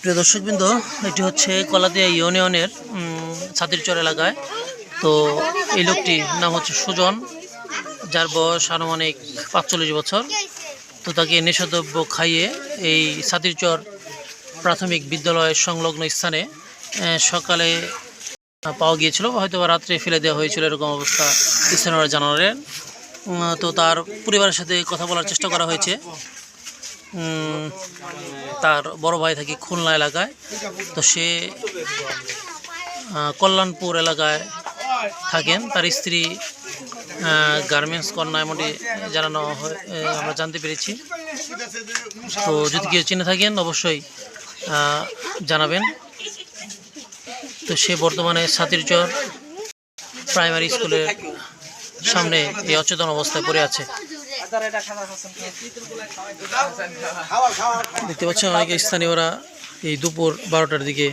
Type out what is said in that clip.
প্রিয় দর্শকবৃন্দ, এটি হচ্ছে কলাদিয়া ইউনিয়নের ছাতিরচর এলাকায়। তো এই লোকটি নাম হচ্ছে সুজন, যার বয়স আনুমানিক পাঁচচল্লিশ বছর। তো তাকে নেশাদ্রব্য খাইয়ে এই ছাতিরচর প্রাথমিক বিদ্যালয়ের সংলগ্ন স্থানে সকালে পাওয়া গিয়েছিল। হয়তো বা রাত্রে ফেলে দেওয়া হয়েছিল এরকম অবস্থা স্থানীয়রা জানালেন। তো তার পরিবারের সাথে কথা বলার চেষ্টা করা হয়েছে। তার বড় ভাই থাকে খুলনা এলাকায়। তো সে কল্যাণপুর এলাকায় থাকেন। তার স্ত্রী গার্মেন্টস কন্যা এমনটি জানানো আমরা জানতে পেরেছি। তো যদি কেউ চিনে থাকেন, অবশ্যই জানাবেন। তো সে বর্তমানে সাতিরচর প্রাইমারি স্কুলের সামনে এই অচেতন অবস্থায় পড়ে আছে। দেখতে পাচ্ছেন অনেক স্থানীয়রা এই দুপুর বারোটার দিকে